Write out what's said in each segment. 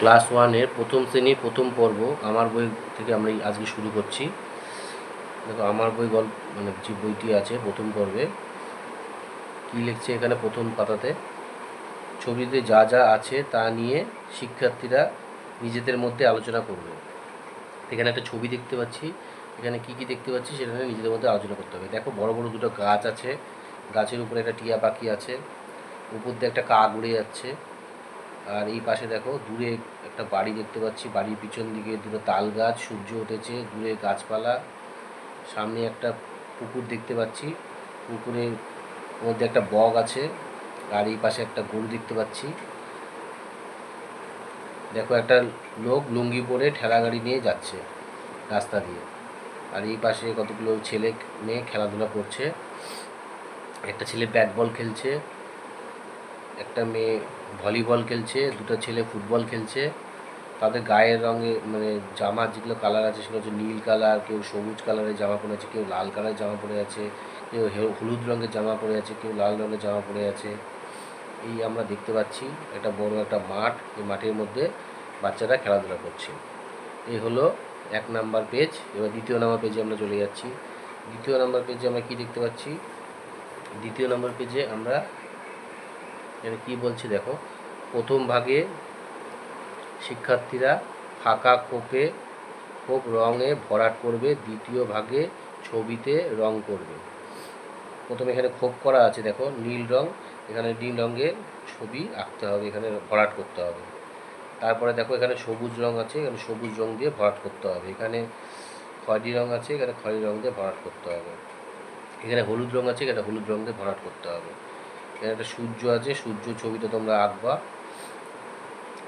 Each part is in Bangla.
ক্লাস ওয়ানের প্রথম শ্রেণির প্রথম পর্ব আমার বই থেকে আমরা আজকে শুরু করছি। দেখো, আমার বই গল্প মানে যে বইটি আছে প্রথম পর্বে, কী লিখছে এখানে প্রথম পাতাতে? ছবিতে যা যা আছে তা নিয়ে শিক্ষার্থীরা নিজেদের মধ্যে আলোচনা করবে। এখানে একটা ছবি দেখতে পাচ্ছি। এখানে কি কি দেখতে পাচ্ছি সেটা নিয়ে নিজেদের মধ্যে আলোচনা করতে হবে। দেখো, বড় বড় দুটো গাছ আছে। গাছের উপরে একটা টিয়া পাখি আছে। উপর দিয়ে একটা কাক উড়ে যাচ্ছে। আর এই পাশে দেখো দূরে একটা বাড়ি দেখতে পাচ্ছি। বাড়ির পিছন দিকে দুটো তাল গাছ, সূর্য উঠেছে, দূরে গাছপালা, সামনে একটা পুকুর দেখতে পাচ্ছি। পুকুরের মধ্যে একটা বগ আছে আর এই পাশে একটা গরু দেখতে পাচ্ছি। দেখো একটা লোক লুঙ্গি পরে ঠেলা গাড়ি নিয়ে যাচ্ছে রাস্তা দিয়ে। আর এই পাশে কতগুলো ছেলে মেয়ে খেলাধুলা করছে। একটা ছেলে ব্যাট বল খেলছে, একটা মেয়ে ভলিবল খেলছে, দুটো ছেলে ফুটবল খেলছে। তাদের গায়ের রঙে মানে জামা যেগুলো কালার আছে সেগুলো হচ্ছে নীল কালার কেউ সবুজ কালারের জামা পরে আছে, কেউ লাল কালারের জামা পরে আছে, কেউ হলুদ রঙের জামা পরে আছে, কেউ লাল রঙের জামা পরে আছে। এই আমরা দেখতে পাচ্ছি একটা বড় একটা মাঠ, এই মাঠের মধ্যে বাচ্চারা খেলাধুলা করছে। এই হলো এক নাম্বার পেজ এবার দ্বিতীয় নাম্বার পেজে আমরা চলে যাচ্ছি। দ্বিতীয় নাম্বার পেজে আমরা কি দেখতে পাচ্ছি? দ্বিতীয় নাম্বার পেজে আমরা এখানে কি বলছে দেখো? প্রথম ভাগে শিক্ষার্থীরা ফাঁকা কোপে কোপ রঙে ভরাট করবে, দ্বিতীয় ভাগে ছবিতে রং করবে। প্রথমে এখানে খোপ করা আছে দেখো, নীল রং, এখানে নীল রঙের ছবি আঁকতে হবে, এখানে ভরাট করতে হবে। তারপরে দেখো এখানে সবুজ রং আছে, এখানে সবুজ রং দিয়ে ভরাট করতে হবে। এখানে খয়েরি রং আছে, এখানে খয়েরি রং দিয়ে ভরাট করতে হবে। এখানে হলুদ রং আছে, এখানে হলুদ রং দিয়ে ভরাট করতে হবে। একটা সূর্য আছে, সূর্য ছবিটা তোমরা আঁকবা,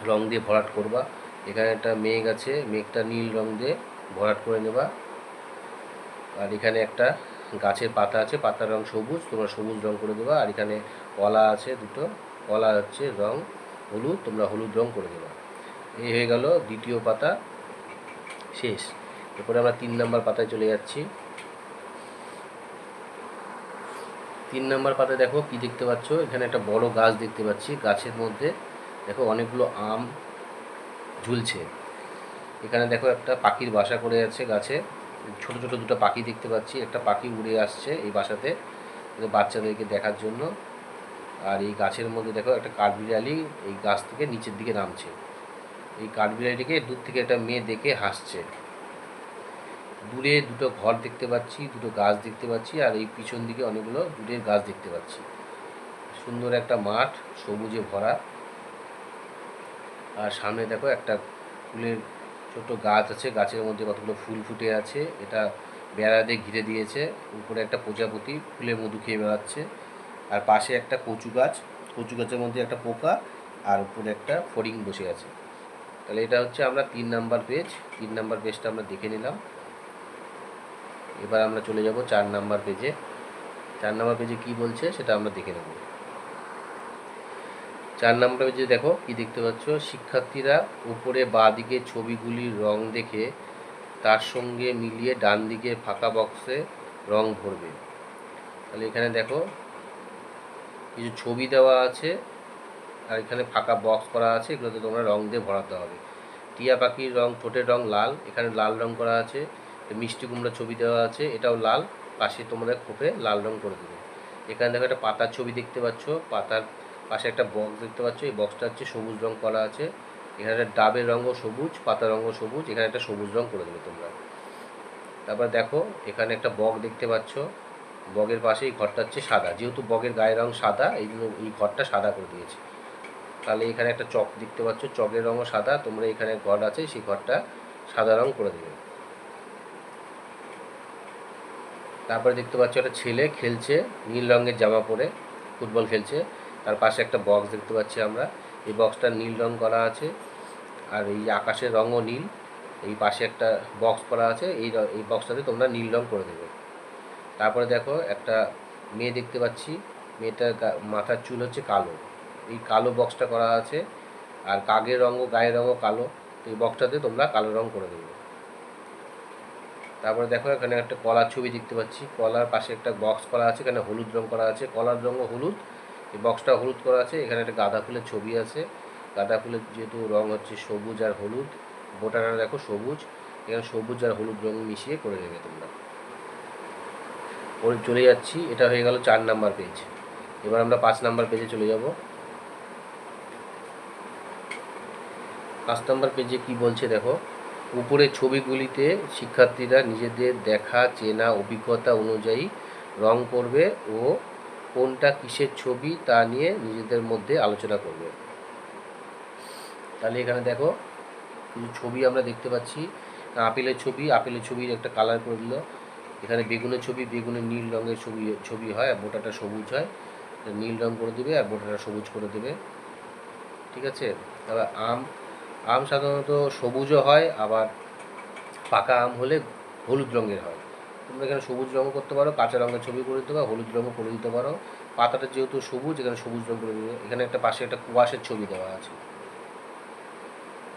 রং দিয়ে ভরাট করবা। এখানে একটা মেঘ আছে, মেঘটা নীল রং দিয়ে ভরাট করে নেবা। আর এখানে একটা গাছের পাতা আছে, পাতার রং সবুজ, তোমরা সবুজ রং করে দেবা। আর এখানে কলা আছে দুটো, কলা হচ্ছে রং হলুদ, তোমরা হলুদ রং করে দেবা। এই হয়ে গেল দ্বিতীয় পাতা, শেষ। এরপরে আমরা তিন নম্বর পাতায় চলে যাচ্ছি। তিন নম্বর পাতায় দেখো কি দেখতে পাচ্ছ? এখানে একটা বড় গাছ দেখতে পাচ্ছি, গাছের মধ্যে দেখো অনেকগুলো আম ঝুলছে। এখানে দেখো একটা পাখির বাসা করে আছে গাছে। ছোট ছোট দুটো পাখি দেখতে পাচ্ছি, একটা পাখি উড়ে আসছে এই বাসাতে বাচ্চাদেরকে দেখার জন্য। আর এই গাছের মধ্যে দেখো একটা কাঠবিড়ালি এই গাছ থেকে নিচের দিকে নামছে। এই কাঠবিড়ালিটিকে দূর থেকে একটা মেয়ে দেখে হাসছে। দূরে দুটো ঘর দেখতে পাচ্ছি, দুটো গাছ দেখতে পাচ্ছি, আর এই পিছন দিকে অনেকগুলো দূরের গাছ দেখতে পাচ্ছি। সুন্দর একটা মাঠ, সবুজে ভরা। আর সামনে দেখো একটা ফুলের ছোট গাছ আছে, গাছের মধ্যে কতগুলো ফুল ফুটে আছে। এটা বেড়া দিয়ে ঘিরে দিয়েছে, উপরে একটা প্রজাপতি ফুলে মধু খেয়ে বেড়াচ্ছে। আর পাশে একটা কচু গাছ, কচু গাছের মধ্যে একটা পোকা, আর উপরে একটা ফড়িং বসে আছে। তাহলে এটা হচ্ছে আমরা তিন নাম্বার পেজ তিন নাম্বার পেজটা আমরা দেখে নিলাম। এবার আমরা চলে যাব চার নাম্বার পেজে চার নাম্বার পেজে কি বলছে সেটা আমরা দেখে নেব। চার নাম্বার পেজে দেখো কি দেখতে পাচ্ছ? শিক্ষার্থীরা উপরে বাঁ দিকে ছবিগুলির রং দেখে তার সঙ্গে মিলিয়ে ডান দিকে ফাঁকা বক্সে রং ভরবে। তাহলে এখানে দেখো কিছু ছবি দেওয়া আছে আর এখানে ফাঁকা বক্স করা আছে। এগুলোতে তোমরা রং দিয়ে ভরাতে হবে। টিয়া পাখির রং, ঠোঁটের রং লাল। এখানে লাল রং করা আছে। মিষ্টি কুমড়ার ছবি দেওয়া আছে, এটাও লাল, পাশে তোমরা খোপে লাল রং করে দেবে। এখানে দেখো একটা পাতার ছবি দেখতে পাচ্ছ, পাতার পাশে একটা বক্স দেখতে পাচ্ছ, এই বক্সটা হচ্ছে সবুজ রং করা আছে। এখানে একটা ডাবের রঙও সবুজ, পাতার রঙও সবুজ, এখানে একটা সবুজ রং করে দেবে তোমরা। তারপর দেখো, এখানে একটা বক দেখতে পাচ্ছ বগের পাশে এই ঘরটা হচ্ছে সাদা, যেহেতু বগের গায়ের রং সাদা, এই জন্য এই ঘরটা সাদা করে দিয়েছে। তাহলে এখানে একটা চক দেখতে পাচ্ছ, চকের রঙও সাদা, তোমরা এখানে ঘর আছে, সেই ঘরটা সাদা রং করে দেবে। তারপরে দেখতে পাচ্ছ একটা ছেলে খেলছে, নীল রঙের জামা পরে, ফুটবল খেলছে। তার পাশে একটা বক্স দেখতে পাচ্ছি আমরা। এই বক্সটা নীল রং করা আছে আর এই আকাশের রঙও নীল। এই পাশে একটা বক্স করা আছে। এই এই বক্সটাতে তোমরা নীল রং করে দেবে। তারপরে দেখো একটা মেয়ে দেখতে পাচ্ছি। মেয়েটার মাথার চুল হচ্ছে কালো। এই কালো বক্সটা করা আছে। আর কাগের রঙও, গায়ের রঙও কালো। তো এই বক্সটাতে তোমরা কালো রং করে দেবে। তারপরে দেখো এখানে একটা কলার ছবি দেখতে পাচ্ছি। কলার পাশে একটা বক্স করা আছে, এখানে হলুদ রং করা আছে। কলার রঙও হলুদ। এই বক্সটা হলুদ করা আছে। এখানে একটা গাঁদা ফুলের ছবি আছে। গাঁদা ফুলের যেহেতু রং হচ্ছে সবুজ আর হলুদ, বোটাটা দেখো সবুজ। এখানে সবুজ আর হলুদ রং মিশিয়ে করে নেবে তোমরা। ওর চলে যাচ্ছি। এটা হয়ে গেল চার নাম্বার পেজ এবার আমরা পাঁচ নাম্বার পেজে চলে যাব। পাঁচ নাম্বার পেজে কি বলছে দেখো? উপরের ছবিগুলিতে শিক্ষার্থীরা নিজেদের দেখা, চেনা অভিজ্ঞতা অনুযায়ী রং করবে ও কোনটা কিসের ছবি তা নিয়ে নিজেদের মধ্যে আলোচনা করবে। তাহলে এখানে দেখো, কিছু ছবি আমরা দেখতে পাচ্ছি। আপেলের ছবি, আপেলের ছবির একটা কালার করে দিল। এখানে বেগুনের ছবি, বেগুনের নীল রঙের ছবি ছবি হয় আর বোটাটা সবুজ হয়। নীল রং করে দেবে আর বোটাটা সবুজ করে দেবে। ঠিক আছে? তারপর আম আম সাধারণত সবুজও হয়, আবার পাকা আম হলে হলুদ রঙের হয়। তোমরা এখানে সবুজ রঙও করতে পারো, কাঁচা রঙের ছবি করে দিতে পারো, হলুদ রঙও করে দিতে পারো। পাতাটা যেহেতু সবুজ, এখানে সবুজ রঙ করে দিবে এখানে একটা পাশে একটা কুয়াশের ছবি দেওয়া আছে।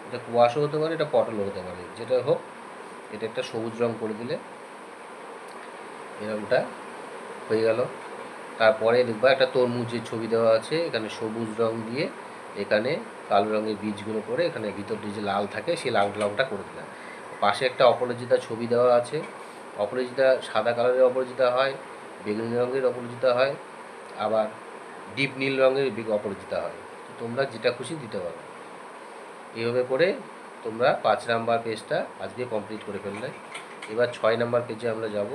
এটা কুয়াশও হতে পারে, এটা পটলও হতে পারে। যেটা হোক, এটা একটা সবুজ রং করে দিলে এরকমটা হয়ে গেল। তারপরে দেখবা একটা তরমুজের ছবি দেওয়া আছে, এখানে সবুজ রং দিয়ে এখানে কালো রঙের বীজগুলো করে এখানে ভিতর দিয়ে যে লাল থাকে, সেই লাল রংটা করে দিলাম। পাশে একটা অপরাজিতা ছবি দেওয়া আছে। অপরাজিতা সাদা কালারের অপরাজিতা হয়, বেগুনি রঙের অপরাজিতা হয়, আবার ডিপ নীল রঙের অপরাজিতা হয়। তোমরা যেটা খুশি দিতে পারো। এইভাবে করে তোমরা পাঁচ নাম্বার পেজটা আজকে কমপ্লিট করে ফেললে। এবার ছয় নাম্বার পেজে আমরা যাব।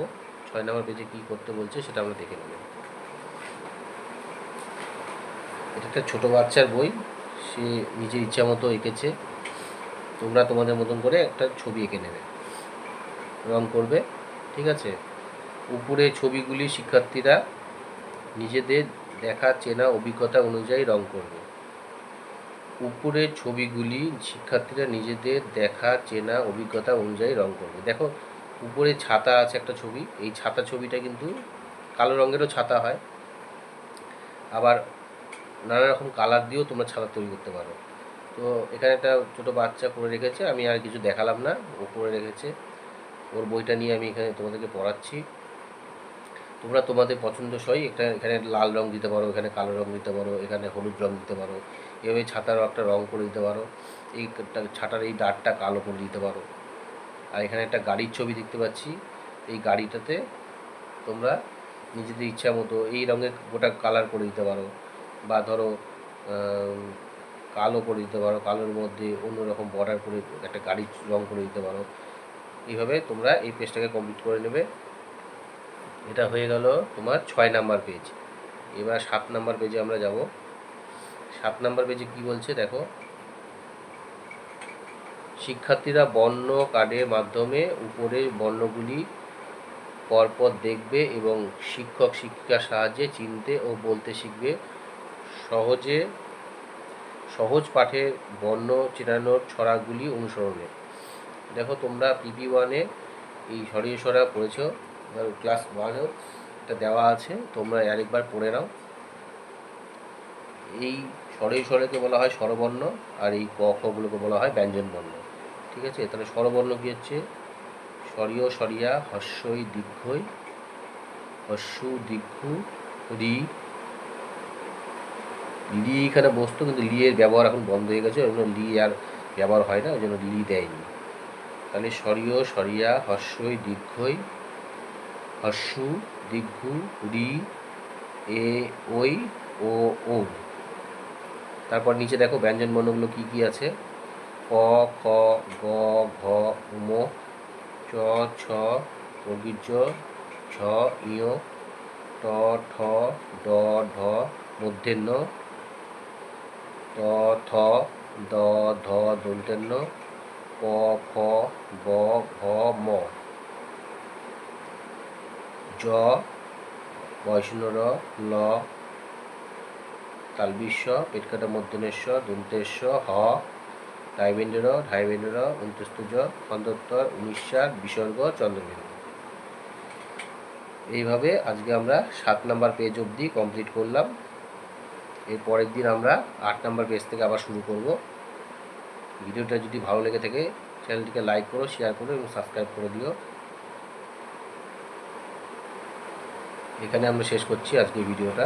ছয় নাম্বার পেজে কী করতে বলছে সেটা আমরা দেখে নেব। এটা একটা ছোটো বাচ্চার বই। সে নিজের ইচ্ছা মতো এঁকেছে। তোমরা তোমাদের মতন করে একটা ছবি এঁকে নেবে। রং করবে, ঠিক আছে? উপরে ছবিগুলি শিক্ষার্থীরা নিজেদের দেখা, চেনা অভিজ্ঞতা অনুযায়ী রং করবে। উপরের ছবিগুলি শিক্ষার্থীরা নিজেদের দেখা, চেনা অভিজ্ঞতা অনুযায়ী রং করবে। দেখো, উপরে ছাতা আছে একটা ছবি। এই ছাতা ছবিটা কিন্তু কালো রঙেরও ছাতা হয়। আবার নানা রকম কালার দিয়েও তোমরা ছাতা তৈরি করতে পারো। তো এখানে একটা ছোটো বাচ্চা করে রেখেছে, আমি আর কিছু দেখালাম না, ও করে রেখেছে। ওর বইটা নিয়ে আমি এখানে তোমাদেরকে পড়াচ্ছি। তোমরা তোমাদের পছন্দসই, একটা এখানে লাল রং দিতে পারো, এখানে কালো রং দিতে পারো, এখানে হলুদ রং দিতে পারো। এভাবে ছাতারও একটা রং করে দিতে পারো। এই ছাতার এই ডাটটা কালো করে দিতে পারো। আর এখানে একটা গাড়ির ছবি দেখতে পাচ্ছি। এই গাড়িটাতে তোমরা নিজেদের ইচ্ছা মতো এই রঙের গোটা কালার করে দিতে পারো। বা ধরো কালো করে দিতে পারো, কালোর মধ্যে অন্যরকম বর্ডার করে একটা গাড়ির রং করে দিতে পারো। এইভাবে তোমরা এই পেজটাকে কমপ্লিট করে নেবে। এটা হয়ে গেল তোমার ছয় নাম্বার পেজ এবার সাত নাম্বার পেজে আমরা যাব। সাত নাম্বার পেজে কি বলছে দেখো? শিক্ষার্থীরা বর্ণ কার্ডের মাধ্যমে উপরে বর্ণগুলি পরপর দেখবে এবং শিক্ষক শিক্ষিকার সাহায্যে চিনতে ও বলতে শিখবে। সহজে সহজ পাঠে বর্ণ চেনানোর ছড়াগুলি অনুসরণে। দেখো তোমরা পিপি ওয়ানে এই সরিয়ে সরা পড়েছো ক্লাস ওয়ানেও এটা দেওয়া আছে, তোমরা আরেকবার পড়ে নাও। এই স্বরেই স্বরেকে বলা হয় স্বরবর্ণ, আর এই ক খগুলোকে বলা হয় ব্যঞ্জন বর্ণ ঠিক আছে? তাহলে স্বরবর্ণ কী হচ্ছে? স্বরীয় সরিয়া, হস্যই দীর্ঘই, হস্যু দীর্ঘু, রি লি এখানে বসতো, কিন্তু লি এর ব্যবহার এখন বন্ধ হয়ে গেছে ওই জন্য লি আর ব্যবহার হয় না, ওই জন্য লি দেয়নি। তাহলে স্বরীয় সরিয়া হস্যই দীর্ঘই হস্যু দীর্ঘু, রি, এ, ওই, ও ও। তারপর নিচে দেখো ব্যঞ্জন বর্ণগুলো কী কী আছে? ক খ গ, ঘ, উম, চ, ছ বর্গীর্য ছ ইয়, ট, ঠ, ড, ঢ মূর্ধন্য ত, থ, দ, ধ দন্তেন্য প ফ ব ভ ম। জ বয়শূন্য ল তালবিস্ব পেটকাটা মধ্যনেশ্ব দন্তেশ্ব হ ডাইবেন্দ্র ঢাইবেন্দ্র অন্তস্তুজ খন্দত্তর উনিশার বিসর্গ, চন্দ্রবিন্দু। এইভাবে আজকে আমরা সাত নাম্বার পেজ অবধি কমপ্লিট করলাম। এর পরের দিন আমরা আট নাম্বার পেজ থেকে আবার শুরু করব। ভিডিওটা যদি ভালো লেগে থাকে চ্যানেলটিকে লাইক করো শেয়ার করো এবং সাবস্ক্রাইব করে দিও। এখানে আমরা শেষ করছি আজকে ভিডিওটা।